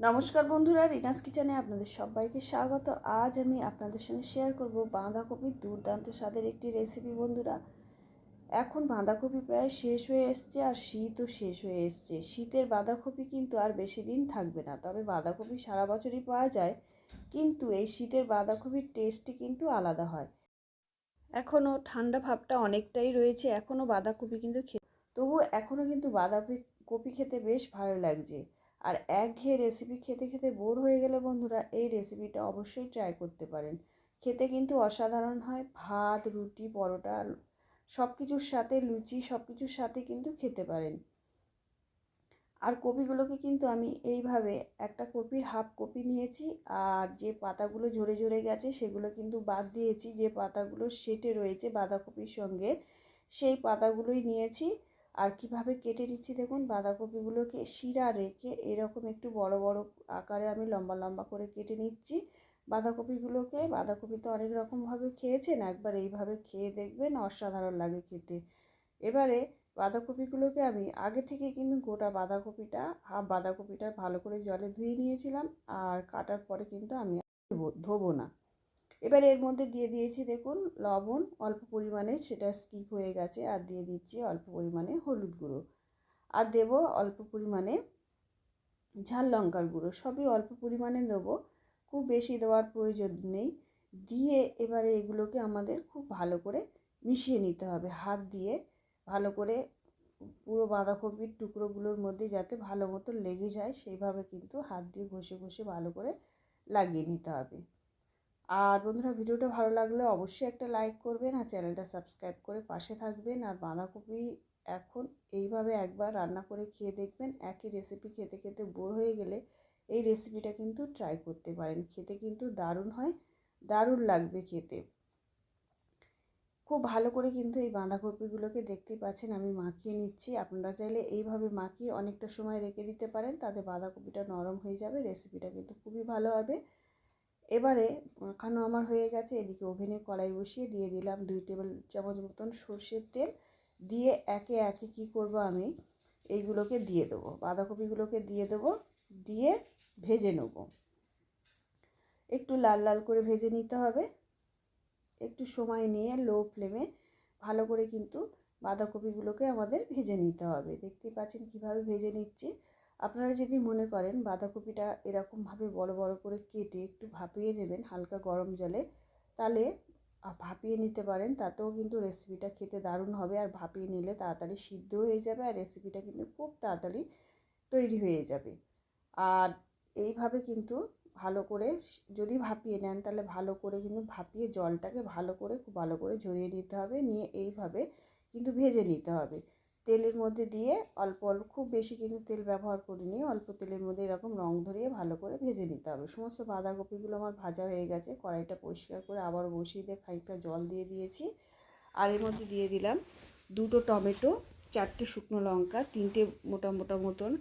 নমস্কার বন্ধুরা, রিনাস কিচেনে আপনাদের সবাইকে স্বাগত। আজ আমি আপনাদের সঙ্গে শেয়ার করব বাঁধাকপির দুর্দান্ত স্বাদের একটি রেসিপি বন্ধুরা। এখন বাঁধাকপি প্রায় শেষ হয়ে এসছে আর শীতও শেষ হয়ে এসছে। শীতের বাঁধাকপি কিন্তু আর বেশি দিন থাকবে না, তবে বাঁধাকপি সারা বছরই পাওয়া যায়, কিন্তু এই শীতের বাঁধাকপির টেস্টটি কিন্তু আলাদা হয়। এখনও ঠান্ডা ভাবটা অনেকটাই রয়েছে, এখনও বাঁধাকপি কিন্তু খে তবু এখনও কিন্তু বাঁধাকপি কপি খেতে বেশ ভালো লাগছে। আর একঘেয়ে রেসিপি খেতে খেতে বোর হয়ে গেলে বন্ধুরা, এই রেসিপিটা অবশ্যই ট্রাই করতে পারেন। খেতে কিন্তু অসাধারণ হয়, ভাত, রুটি, পরোটা সব কিছুর সাথে লুচি সব কিছুর সাথে কিন্তু খেতে পারেন। আর কপিগুলোকে কিন্তু আমি এইভাবে একটা কপির হাফ কপি নিয়েছি, আর যে পাতাগুলো ঝরে ঝরে গেছে সেগুলো কিন্তু বাদ দিয়েছি। যে পাতাগুলো সেটে রয়েছে বাঁধাকপির সঙ্গে, সেই পাতাগুলোই নিয়েছি। আর কীভাবে কেটে নিচ্ছি দেখুন, বাঁধাকপিগুলোকে শিরা রেখে এরকম একটু বড় বড় আকারে আমি লম্বা লম্বা করে কেটে নিচ্ছি। বাঁধাকপিগুলোকে, বাঁধাকপি তো অনেক রকমভাবে খেয়েছেন, একবার এইভাবে খেয়ে দেখবেন, অসাধারণ লাগে খেতে। এবারে বাঁধাকপিগুলোকে আমি আগে থেকে কিন্তু গোটা বাঁধাকপিটা, হাফ বাঁধাকপিটা ভালো করে জলে ধুয়ে নিয়েছিলাম, আর কাটার পরে কিন্তু আমি ধোবো না। এবার এর মধ্যে দিয়ে দিয়েছি দেখুন লবণ, অল্প পরিমাণে, সেটা স্কিপ হয়ে গেছে, আর দিয়ে দিচ্ছি অল্প পরিমাণে হলুদ গুঁড়ো। আর দেব অল্প পরিমাণে ঝাল লঙ্কার গুঁড়ো, সবই অল্প পরিমাণে দেবো, খুব বেশি দেওয়ার প্রয়োজন নেই। দিয়ে এবারে এগুলোকে আমাদের খুব ভালো করে মিশিয়ে নিতে হবে, হাত দিয়ে ভালো করে পুরো বাঁধাকপির টুকরোগুলোর মধ্যে যাতে ভালো মতো লেগে যায়, সেইভাবে কিন্তু হাত দিয়ে ঘষে ঘষে ভালো করে লাগিয়ে নিতে হবে। আর বন্ধুরা ভিডিওটা ভালো লাগলে অবশ্যই একটা লাইক করবেন আর চ্যানেলটা সাবস্ক্রাইব করে পাশে থাকবেন। আর বাঁধাকপি এখন এইভাবে একবার রান্না করে খেয়ে দেখবেন। একই রেসিপি খেতে খেতে বোর হয়ে গেলে এই রেসিপিটা কিন্তু ট্রাই করতে পারেন। খেতে কিন্তু দারুণ হয়, দারুণ লাগবে খেতে। খুব ভালো করে কিন্তু এই বাঁধাকপিগুলোকে দেখতেই পাচ্ছেন, আমি মাখিয়ে নিচ্ছি। আপনারা চাইলে এইভাবে মাখিয়ে অনেকটা সময় রেখে দিতে পারেন, তাতে বাঁধাকপিটা নরম হয়ে যাবে রেসিপিটা কিন্তু খুবই ভালো হবে। এবারে মাখানো আমার হয়ে গেছে, এদিকে ওভেনে কড়াই বসিয়ে দিয়ে দিলাম দুই টেবিল চামচ মতন সর্ষের তেল। দিয়ে একে একে কি করব আমি? এইগুলোকে দিয়ে দেবো, বাঁধাকপিগুলোকে দিয়ে দেবো, দিয়ে ভেজে নেব। একটু লাল লাল করে ভেজে নিতে হবে। একটু সময় নিয়ে লো ফ্লেমে ভালো করে কিন্তু বাঁধাকপিগুলোকে আমাদের ভেজে নিতে হবে। দেখতেই পাচ্ছেন কীভাবে ভেজে নিচ্ছি। আপনারা যদি মনে করেন বাঁধাকপিটা এরকমভাবে বড় বড় করে কেটে একটু ভাপিয়ে নেবেন হালকা গরম জলে, তাহলে ভাপিয়ে নিতে পারেন। তাতেও কিন্তু রেসিপিটা খেতে দারুণ হবে। আর ভাপিয়ে নিলে তাড়াতাড়ি সিদ্ধ হয়ে যাবে আর রেসিপিটা কিন্তু খুব তাড়াতাড়ি তৈরি হয়ে যাবে। আর এইভাবে কিন্তু ভালো করে যদি ভাপিয়ে নেন তাহলে ভালো করে কিন্তু ভাপিয়ে জলটাকে ভালো করে, খুব ভালো করে ঝরিয়ে নিতে হবে। নিয়ে এইভাবে কিন্তু ভেজে নিতে হবে। তেলের মধ্যে দিয়ে অল্প অল্প, খুব বেশি কিন্তু তেল ব্যবহার করিনি, অল্প তেলের মধ্যে এরকম রং ধরিয়ে ভালো করে ভেজে নিতে হবে। সমস্ত বাঁধাকপিগুলো আমার ভাজা হয়ে গেছে, কড়াইটা পরিষ্কার করে আবার বসিয়ে দিয়ে খানিকটা জল দিয়ে দিয়েছি। আর এর মধ্যে দিয়ে দিলাম দুটো টমেটো, চারটে শুকনো লঙ্কা, তিনটে মোটা মোটা মতন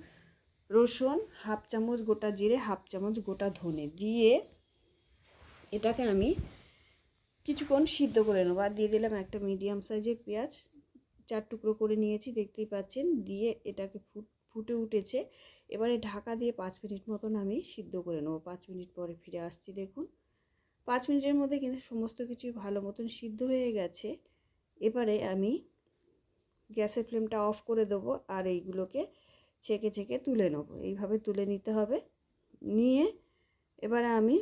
রসুন, হাফ চামচ গোটা জিরে, হাফ চামচ গোটা ধনে। দিয়ে এটাকে আমি কিছুক্ষণ সিদ্ধ করে নেব। আর দিয়ে দিলাম একটা মিডিয়াম সাইজের পেঁয়াজ চার টুকরো করে নিয়েছি, দেখতেই পাচ্ছেন, দিয়ে এটাকে ফুট, ফুটে উঠেছে। এবারে ঢাকা দিয়ে পাঁচ মিনিট মতন আমি সিদ্ধ করে নেব। পাঁচ মিনিট পরে ফিরে আসছি, দেখুন। পাঁচ মিনিটের মধ্যে কিন্তু সমস্ত কিছুই ভালো মতন সিদ্ধ হয়ে গেছে। এবারে আমি গ্যাসের ফ্লেমটা অফ করে দেবো আর এইগুলোকে ছেঁকে ছেঁকে তুলে নেব। এইভাবে তুলে নিতে হবে। নিয়ে এবারে আমি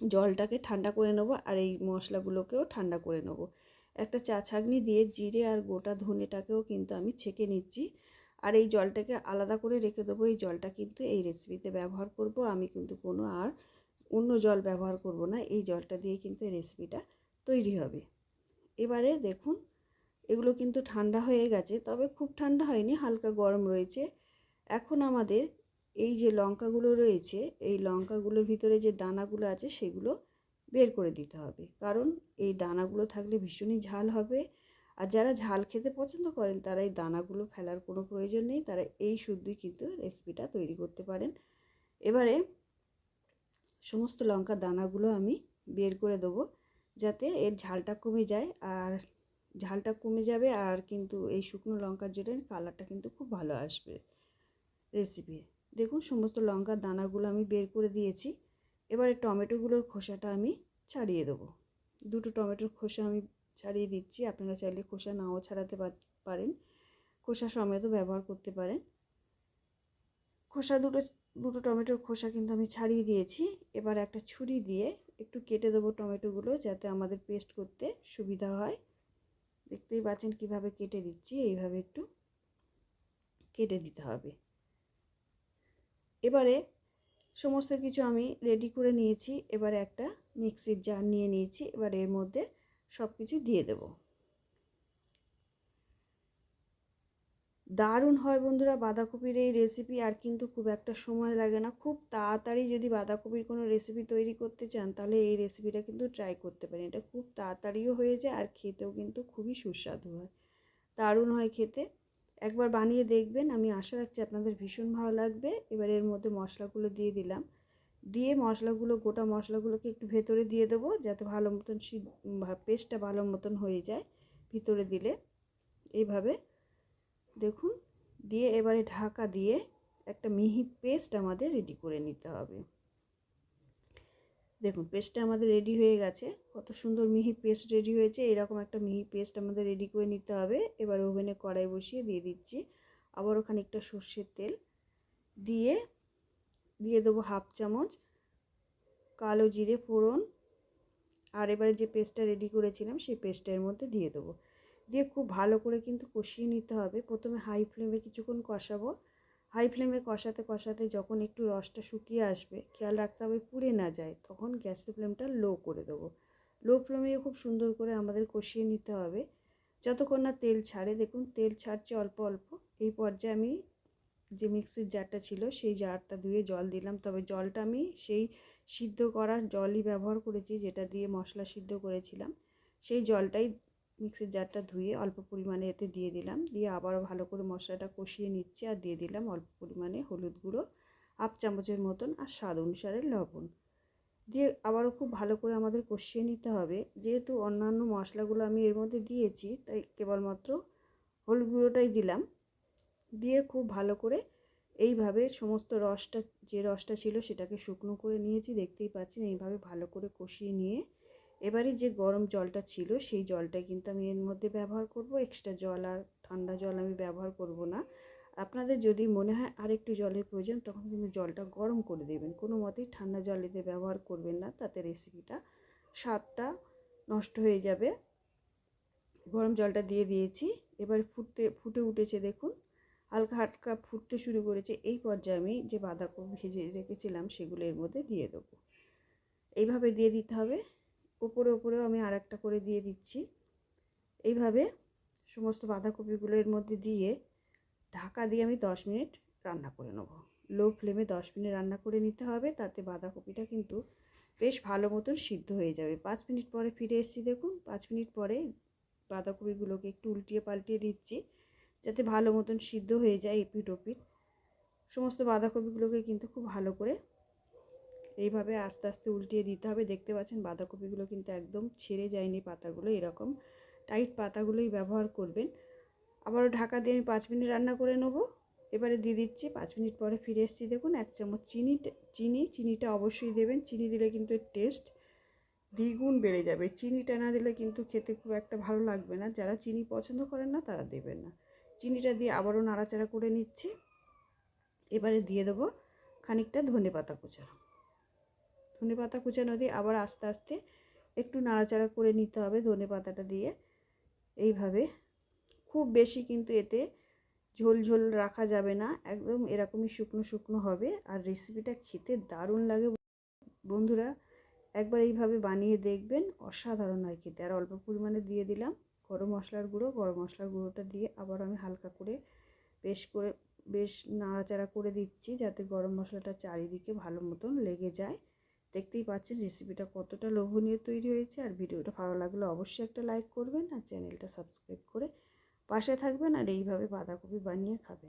জলটাকে ঠান্ডা করে নেব আর এই মশলাগুলোকেও ঠান্ডা করে নেব। একটা চা ছাঁকনি দিয়ে জিরে আর গোটা ধনেটাকেও কিন্তু আমি ছেঁকে নিচ্ছি। আর এই জলটাকে আলাদা করে রেখে দেবো। এই জলটা কিন্তু এই রেসিপিতে ব্যবহার করব। আমি কিন্তু কোনো আর অন্য জল ব্যবহার করব না। এই জলটা দিয়ে কিন্তু এই রেসিপিটা তৈরি হবে। এবারে দেখুন, এগুলো কিন্তু ঠান্ডা হয়ে গেছে। তবে খুব ঠান্ডা হয়নি, হালকা গরম রয়েছে। এখন আমাদের এই যে লঙ্কাগুলো রয়েছে, এই লঙ্কাগুলোর ভিতরে যে দানাগুলো আছে, সেগুলো বের করে দিতে হবে। কারণ এই দানাগুলো থাকলে ভীষণই ঝাল হবে। আর যারা ঝাল খেতে পছন্দ করেন, তারা এই দানাগুলো ফেলার কোনো প্রয়োজন নেই। তারা এই শুদ্ধই কিন্তু রেসিপিটা তৈরি করতে পারেন। এবারে সমস্ত লঙ্কার দানাগুলো আমি বের করে দেবো যাতে এর ঝালটা কমে যায়। আর ঝালটা কমে যাবে আর কিন্তু এই শুকনো লঙ্কার জন্য কালারটা কিন্তু খুব ভালো আসবে রেসিপি দেখুন, সমস্ত লঙ্কার দানাগুলো আমি বের করে দিয়েছি। এবারে টমেটোগুলোর খোসাটা আমি ছাড়িয়ে দেবো। দুটো টমেটোর খোসা আমি ছাড়িয়ে দিচ্ছি। আপনারা চাইলে খোসা নাও ছাড়াতে পারেন। খোসা সমেতও ব্যবহার করতে পারেন। খোসা দুটো দুটো টমেটোর খোসা কিন্তু আমি ছাড়িয়ে দিয়েছি। এবার একটা ছুরি দিয়ে একটু কেটে দেবো টমেটোগুলো যাতে আমাদের পেস্ট করতে সুবিধা হয়। দেখতেই পাচ্ছেন কীভাবে কেটে দিচ্ছি। এইভাবে একটু কেটে দিতে হবে। এবারে সমস্ত কিছু আমি রেডি করে নিয়েছি। এবার একটা মিক্সির জার নিয়ে নিয়েছি। এবার এর মধ্যে সব কিছু দিয়ে দেব। দারুণ হয় বন্ধুরা বাঁধাকপির এই রেসিপি আর কিন্তু খুব একটা সময় লাগে না। খুব তাড়াতাড়ি যদি বাঁধাকপির কোনো রেসিপি তৈরি করতে চান, তাহলে এই রেসিপিটা কিন্তু ট্রাই করতে পারেন। এটা খুব তাড়াতাড়িও হয়ে যায়, আর খেতেও কিন্তু খুবই সুস্বাদু হয়। দারুণ হয় খেতে। একবার বানিয়ে দেখবেন। আমি আশা রাখছি আপনাদের ভীষণ ভালো লাগবে। এবার এর মধ্যে মশলাগুলো দিয়ে দিলাম। দিয়ে মশলাগুলো, গোটা মশলাগুলোকে একটু ভেতরে দিয়ে দেবো যাতে ভালো মতন পেস্টটা ভালো মতন হয়ে যায় ভিতরে দিলে। এইভাবে দেখুন। দিয়ে এবারে ঢাকা দিয়ে একটা মিহি পেস্ট আমাদের রেডি করে নিতে হবে। দেখুন, পেস্টটা আমাদের রেডি হয়ে গেছে। কত সুন্দর মিহি পেস্ট রেডি হয়েছে। এরকম একটা মিহি পেস্ট আমাদের রেডি করে নিতে হবে। এবার ওভেনে কড়াই বসিয়ে দিয়ে দিচ্ছি। আবারও খানিকটা সর্ষের তেল দিয়ে দিয়ে দেবো হাফ চামচ কালো জিরে ফোড়ন। আর এবারে যে পেস্টটা রেডি করেছিলাম, সেই পেস্টের মধ্যে দিয়ে দেবো। দিয়ে খুব ভালো করে কিন্তু কষিয়ে নিতে হবে। প্রথমে হাই ফ্লেমে কিছুক্ষণ কষাবো। হাই ফ্লেমে কষাতে কষাতে যখন একটু রসটা শুকিয়ে আসবে, খেয়াল রাখতে হবে পুড়ে না যায়, তখন গ্যাসের ফ্লেমটা লো করে দেবো। লো ফ্লেমে খুব সুন্দর করে আমাদের কষিয়ে নিতে হবে। যতক্ষণ না তেল ছাড়ে, দেখুন তেল ছাড়ছে অল্প অল্প, এই পর্যায়ে আমি যে মিক্সির জারটা ছিল, সেই জারটা ধুয়ে জল দিলাম। তবে জলটা আমি সেই সিদ্ধ করা জলই ব্যবহার করেছি, যেটা দিয়ে মশলা সিদ্ধ করেছিলাম। সেই জলটাই মিক্সির জারটা ধুয়ে অল্প পরিমাণে এতে দিয়ে দিলাম। দিয়ে আবারও ভালো করে মশলাটা কষিয়ে নিচ্ছে আর দিয়ে দিলাম অল্প পরিমাণে হলুদ গুঁড়ো, হাফ চামচের মতন আর স্বাদ অনুসারে লবণ। দিয়ে আবারও খুব ভালো করে আমাদের কষিয়ে নিতে হবে। যেহেতু অন্যান্য মশলাগুলো আমি এর মধ্যে দিয়েছি, তাই কেবলমাত্র হলুদ গুঁড়োটাই দিলাম। দিয়ে খুব ভালো করে এইভাবে সমস্ত রসটা, যে রসটা ছিল সেটাকে শুকনো করে নিয়েছি। দেখতেই পাচ্ছেন এইভাবে ভালো করে কষিয়ে নিয়ে এবারে যে গরম জলটা ছিল, সেই জলটা কিন্তু আমি এর মধ্যে ব্যবহার করব। এক্সট্রা জল আর ঠান্ডা জল আমি ব্যবহার করব না। আপনাদের যদি মনে হয় আরেকটু জলের প্রয়োজন, তখন কিন্তু জলটা গরম করে দেবেন। কোনো মতেই ঠান্ডা জল এতে ব্যবহার করবেন না। তাতে রেসিপিটা স্বাদটা নষ্ট হয়ে যাবে। গরম জলটা দিয়ে দিয়েছি। এবার ফুটতে, ফুটে উঠেছে দেখুন, হালকা হালকা ফুটতে শুরু করেছে। এই পর্যায়ে আমি যে বাঁধাকপি ভেজে রেখেছিলাম, সেগুলো এর মধ্যে দিয়ে দেবো। এইভাবে দিয়ে দিতে হবে। ওপরে ওপরেও আমি আর একটা করে দিয়ে দিচ্ছি। এইভাবে সমস্ত বাঁধাকপিগুলো এর মধ্যে দিয়ে ঢাকা দিয়ে আমি দশ মিনিট রান্না করে নেব। লো ফ্লেমে দশ মিনিট রান্না করে নিতে হবে, তাতে বাঁধাকপিটা কিন্তু বেশ ভালো মতন সিদ্ধ হয়ে যাবে। পাঁচ মিনিট পরে ফিরে এসেছি দেখুন, পাঁচ মিনিট পরে বাঁধাকপিগুলোকে একটু উল্টিয়ে পাল্টিয়ে দিচ্ছি, যাতে ভালো মতন সিদ্ধ হয়ে যায় এপিট ওপিট সমস্ত বাঁধাকপিগুলোকে কিন্তু খুব ভালো করে এইভাবে আস্তে আস্তে উল্টিয়ে দিতে হবে। দেখতে পাচ্ছেন বাঁধাকপিগুলো কিন্তু একদম ছেড়ে যায়নি পাতাগুলো এরকম। টাইট পাতাগুলোই ব্যবহার করবেন। আবারও ঢাকা দিয়ে আমি পাঁচ মিনিট রান্না করে নেব। এবারে দিয়ে দিচ্ছি, পাঁচ মিনিট পরে ফিরে এসেছি। দেখুন, এক চামচ চিনি চিনি, চিনিটা অবশ্যই দেবেন। চিনি দিলে কিন্তু টেস্ট দ্বিগুণ বেড়ে যাবে। চিনিটা না দিলে কিন্তু খেতে খুব একটা ভালো লাগবে না। যারা চিনি পছন্দ করেন না, তারা দেবেন না। চিনিটা দিয়ে আবারও নাড়াচাড়া করে নিচ্ছি। এবারে দিয়ে দেবো খানিকটা ধনে পাতা কুচা ধনে পাতা কুচানো দিয়ে আবার আস্তে আস্তে একটু নাড়াচাড়া করে নিতে হবে ধনে পাতাটা দিয়ে। এইভাবে। খুব বেশি কিন্তু এতে ঝোল ঝোল রাখা যাবে না। একদম এরকমই শুকনো শুকনো হবে। আর রেসিপিটা খেতে দারুণ লাগে বন্ধুরা। একবার এইভাবে বানিয়ে দেখবেন অসাধারণ হয় খেতে। আর অল্প পরিমাণে দিয়ে দিলাম গরম মশলার গুঁড়ো। গরম মশলার গুঁড়োটা দিয়ে আবার আমি হালকা করে বেশ করে, বেশ নাড়াচাড়া করে দিচ্ছি যাতে গরম মশলাটা চারিদিকে ভালো মতন লেগে যায়। দেখতেই পাচ্ছেন রেসিপিটা কতটা লোভনীয় তৈরি হয়েছে। আর ভিডিওটা ভালো লাগলে অবশ্যই একটা লাইক করবেন আর চ্যানেলটা সাবস্ক্রাইব করে পাশে থাকবেন আর এইভাবে বাঁধাকপি বানিয়ে খাবেন।